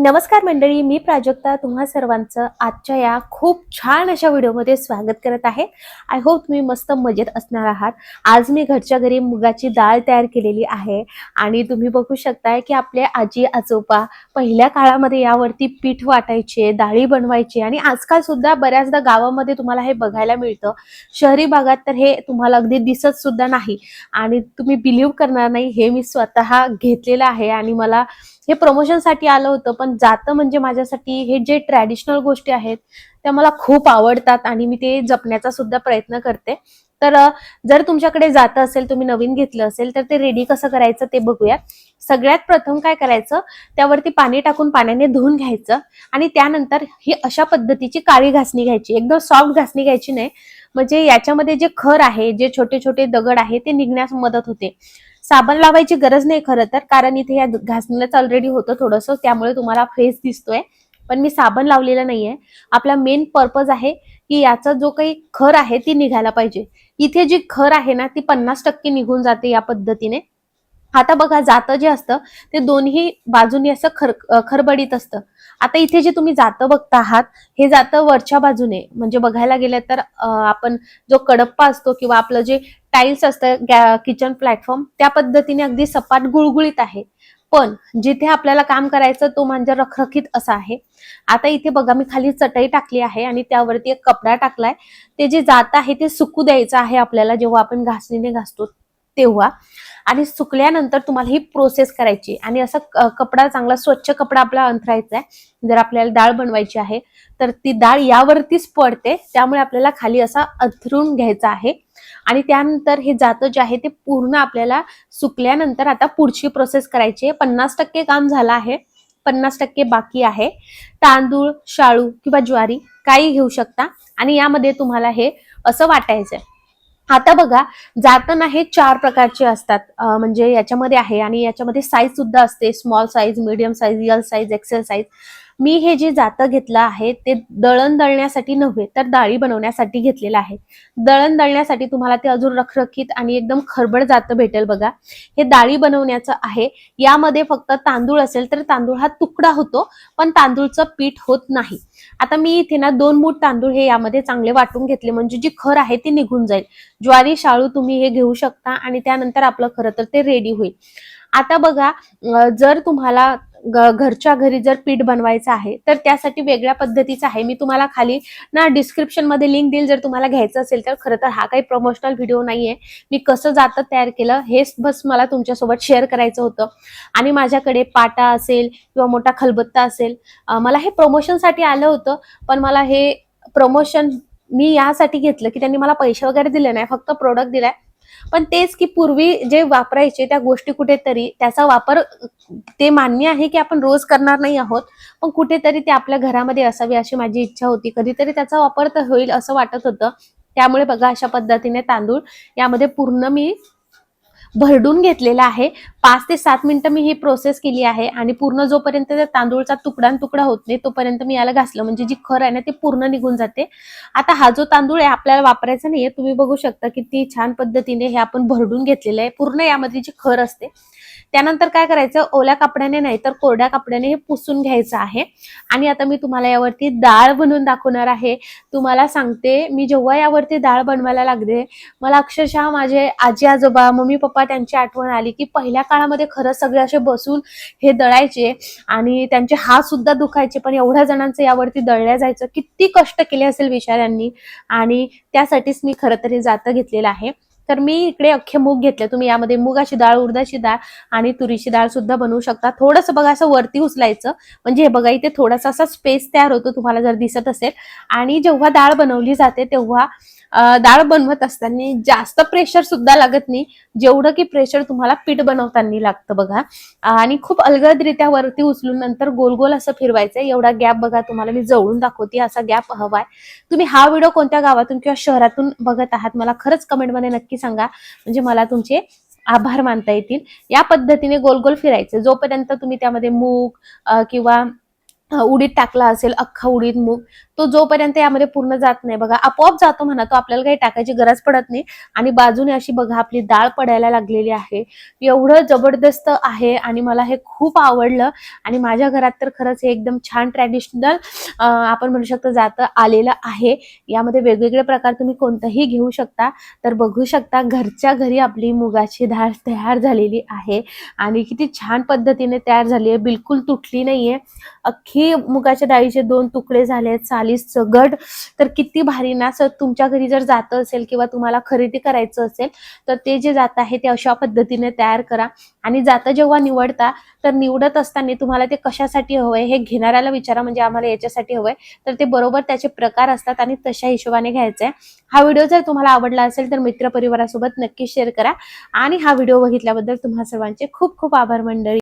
नमस्कार मंडळी मी प्राजक्ता. तुम्हा सर्वांचं आजच्या या खूप छान अशा व्हिडिओमध्ये स्वागत करत आहे. आय होप तुम्ही मस्त मजेत असणार आहात. आज मी घरच्या घरी मुगाची डाळ तयार केलेली आहे आणि तुम्ही बघू शकताय की आपले आजी आजोबा पहिल्या काळामध्ये यावरती पीठ वाटायचे डाळी बनवायचे आणि आजकाल सुद्धा बऱ्याचदा गावामध्ये तुम्हाला हे बघायला मिळतं. शहरी भागात तर हे तुम्हाला अगदी दिसत सुद्धा नाही आणि तुम्ही बिलीव्ह करणार नाही हे मी स्वतः घेतलेलं आहे आणि मला हे प्रमोशनसाठी आलं होतं पण जातं म्हणजे माझ्यासाठी हे जे ट्रॅडिशनल गोष्टी आहेत त्या मला खूप आवडतात आणि मी ते जपण्याचा सुद्धा प्रयत्न करते. तर जर तुमच्याकडे जातं असेल तुम्ही नवीन घेतलं असेल तर ते रेडी कसं करायचं ते बघूया सगळ्यात प्रथम काय करायचं त्यावरती पाणी टाकून पाण्याने धुवून घ्यायचं आणि त्यानंतर ही अशा पद्धतीची काळी घासणी घ्यायची. एकदम सॉफ्ट घासणी घ्यायची नाही. म्हणजे याच्यामध्ये जे खर आहे जे छोटे छोटे दगड आहे ते निघण्यास मदत होते. साबण लावायची गरज नाही खरं तर कारण इथे या घासणीलाच ऑलरेडी होतं थोडंसं त्यामुळे तुम्हाला फेस दिसतोय. पण मी साबण लावलेला नाहीये. आपला मेन पर्पज आहे की याचा जो काही खर आहे ती निघायला पाहिजे. इथे जी खर आहे ना ती पन्नास टक्के निघून जाते या पद्धतीने. आता बघा जातं जे असतं ते दोन्ही बाजूनी असं खर खरबडीत असतं. आता इथे जे तुम्ही जातं बघता आहात हे जातं वरच्या बाजूने. म्हणजे बघायला गेलं तर आपण जो कडप्पा असतो किंवा आपलं जे टाईल्स असतं किचन प्लॅटफॉर्म त्या पद्धतीने अगदी सपाट गुळगुळीत आहे. पण जिथे आपल्याला काम करायचं तो म्हणजे रखरखीत असा आहे. आता इथे बघा मी खाली चटई टाकली आहे आणि त्यावरती एक कपडा टाकलाय. ते जे जात आहे ते सुकू द्यायचं आहे आपल्याला जेव्हा आपण घासणीने घासतो. तेव्हा. आणि सुकल्यानंतर तुम्हाला ही प्रोसेस करायची आणि असा कपडा चांगला स्वच्छ कपडा आपला अंथरायचा आहे. जर आपल्याला डाळ बनवायची आहे तर ती डाळ यावरतीच पडते. त्यामुळे आपल्याला खाली असा अंथरून घ्यायचा आहे. आणि त्यानंतर हे जातं जे आहे ते पूर्ण आपल्याला सुकल्यानंतर आता पुढची प्रोसेस करायची आहे. पन्नास टक्के काम झालं आहे. पन्नास टक्के बाकी आहे. तांदूळ शाळू किंवा ज्वारी काही घेऊ शकता. आणि यामध्ये तुम्हाला हे असं वाटायचं आहे आता बघा जाताना हे चार प्रकारचे असतात. म्हणजे याच्यामध्ये आहे आणि याच्यामध्ये साईज सुद्धा असते. Small size medium size L size XL size मी हे जे जातं घेतलं आहे ते दळण दळण्यासाठी नव्हे तर डाळी बनवण्यासाठी घेतलेलं आहे. दळण दळण्यासाठी तुम्हाला ते अजून रखरखीत आणि एकदम खरबड जातं भेटेल बघा. हे डाळी बनवण्याचं आहे. यामध्ये फक्त तांदूळ असेल तर तांदूळ हा तुकडा होतो पण तांदूळचं पीठ होत नाही. आता मी इथे ना दोन मूठ तांदूळ हे यामध्ये चांगले वाटून घेतले म्हणजे जी खर आहे ती निघून जाईल. ज्वारी शाळू तुम्ही हे घेऊ शकता आणि त्यानंतर आपलं खरं तर ते रेडी होईल. आता बघा जर तुम्हाला घरच्या घरी जर पीठ बनवायचं आहे तर त्यासाठी वेगळ्या पद्धतीचं आहे. मी तुम्हाला खाली ना डिस्क्रिप्शनमध्ये लिंक देईल. जर तुम्हाला घ्यायचं असेल तर खरं तर हा काही प्रमोशनल व्हिडिओ नाहीये. मी कसं जातं तयार केलं हेच बस मला तुमच्यासोबत शेअर करायचं होतं. आणि माझ्याकडे पाटा असेल किंवा मोठा खलबत्ता असेल मला हे प्रमोशनसाठी आलं होतं. पण मला हे प्रमोशन मी यासाठी घेतलं की त्यांनी मला पैसे वगैरे दिले नाही फक्त प्रोडक्ट दिलाय. पण तेच की पूर्वी जे वापरायचे त्या गोष्टी कुठेतरी त्याचा वापर ते मान्य आहे की आपण रोज करणार नाही आहोत पण कुठेतरी ते आपल्या घरामध्ये असावी अशी माझी इच्छा होती. कधीतरी त्याचा वापर तर होईल असं वाटत होतं. त्यामुळे बघा अशा पद्धतीने तांदूळ यामध्ये पूर्ण मी भरडून घेतलेला आहे. पाच ते सात मिनिटं मी ही प्रोसेस केली आहे आणि पूर्ण जोपर्यंत त्या तांदूळचा तुकडा तुकडा होत नाही तोपर्यंत मी याला घासलं. म्हणजे जी खर आहे ना ती पूर्ण निघून जाते. आता हा जो तांदूळ आहे आपल्याला वापरायचा नाहीये. तुम्ही बघू शकता किती छान पद्धतीने हे आपण भरडून घेतलेलं आहे. पूर्ण यामध्ये जी खर असते त्यानंतर काय करायचं? ओल्या कपड्याने नाही तर कोरड्या कपड्याने हे पुसून घ्यायचं आहे. आणि आता मी तुम्हाला यावरती डाळ बनवून दाखवणार आहे. तुम्हाला सांगते मी जेव्हा यावरती डाळ बनवायला लागले मला अक्षरशः माझे आजी आजोबा मम्मी पप्पा त्यांची आठवण आली की पहिल्या काळामध्ये खरंच सगळे असे बसून हे दळायचे आणि त्यांचे हात सुद्धा दुखायचे पण एवढ्या जणांचं यावरती दळल्या जायचं. किती कष्ट केले असेल विचारांनी आणि त्यासाठीच मी खरं तरी जातं घेतलेलं आहे. तर मी इकडे अख्खे मूग घेतले. तुम्ही यामध्ये मुगाची डाळ उडदाची डाळ आणि तुरीची डाळ सुद्धा बनवू शकता. थोडंसं बघा असं वरती उचलायचं. म्हणजे हे बघा इथे थोडासा असा स्पेस तयार होतो तुम्हाला जर दिसत असेल. आणि जेव्हा डाळ बनवली जाते तेव्हा डाळ बनवत असताना जास्त प्रेशर सुद्धा लागत नाही. जेवढं की प्रेशर तुम्हाला पीठ बनवताना लागतं बघा. आणि खूप अलगदरित्या वरती उचलून नंतर गोल गोल असं फिरवायचं. एवढा गॅप बघा तुम्हाला मी जवळून दाखवते असा गॅप हवाय. तुम्ही हा व्हिडिओ कोणत्या गावातून किंवा शहरातून बघत आहात मला खरंच कमेंटमध्ये नक्की सांगा. म्हणजे मला तुमचे आभार मानता येतील. या पद्धतीने गोल गोल फिरायचे. जोपर्यंत तुम्ही त्यामध्ये मूग किंवा उडीत टाकला असेल अख्खा उडीत मूग तो जोपर्यंत यामध्ये पूर्ण जात नाही बघा आपोआप जातो म्हणा तो आपल्याला काही टाकायची गरज पडत नाही. आणि बाजूने अशी बघा आपली डाळ पडायला लागलेली आहे. एवढं जबरदस्त आहे आणि मला हे खूप आवडलं. आणि माझ्या घरात तर खरंच हे एकदम छान ट्रॅडिशनल आपण म्हणू शकतो जातं आलेलं आहे. यामध्ये वेगवेगळे प्रकार तुम्ही कोणताही घेऊ शकता. तर बघू शकता घरच्या घरी आपली मुगाची डाळ तयार झालेली आहे. आणि किती छान पद्धतीने तयार झाली आहे. बिलकुल तुटली नाहीये. अख्खी मुगाच्या डाळीचे दोन तुकडे झाले चालीस गड. तर किती भारी ना असं तुमच्या घरी जर जात असेल किंवा तुम्हाला खरेदी करायचं असेल तर ते जे जात आहे ते अशा पद्धतीने तयार करा. आणि जातं जेव्हा निवडता तर निवडत असताना तुम्हाला ते कशासाठी हवंय हे घेणाऱ्याला विचारा म्हणजे आम्हाला याच्यासाठी हवंय. तर ते बरोबर त्याचे प्रकार असतात आणि तशा हिशोबाने घ्यायचंय. हा व्हिडिओ जर तुम्हाला आवडला असेल तर मित्र परिवारासोबत नक्की शेअर करा. आणि हा व्हिडिओ बघितल्याबद्दल तुम्हा सर्वांचे खूप खूप आभार मंडळी.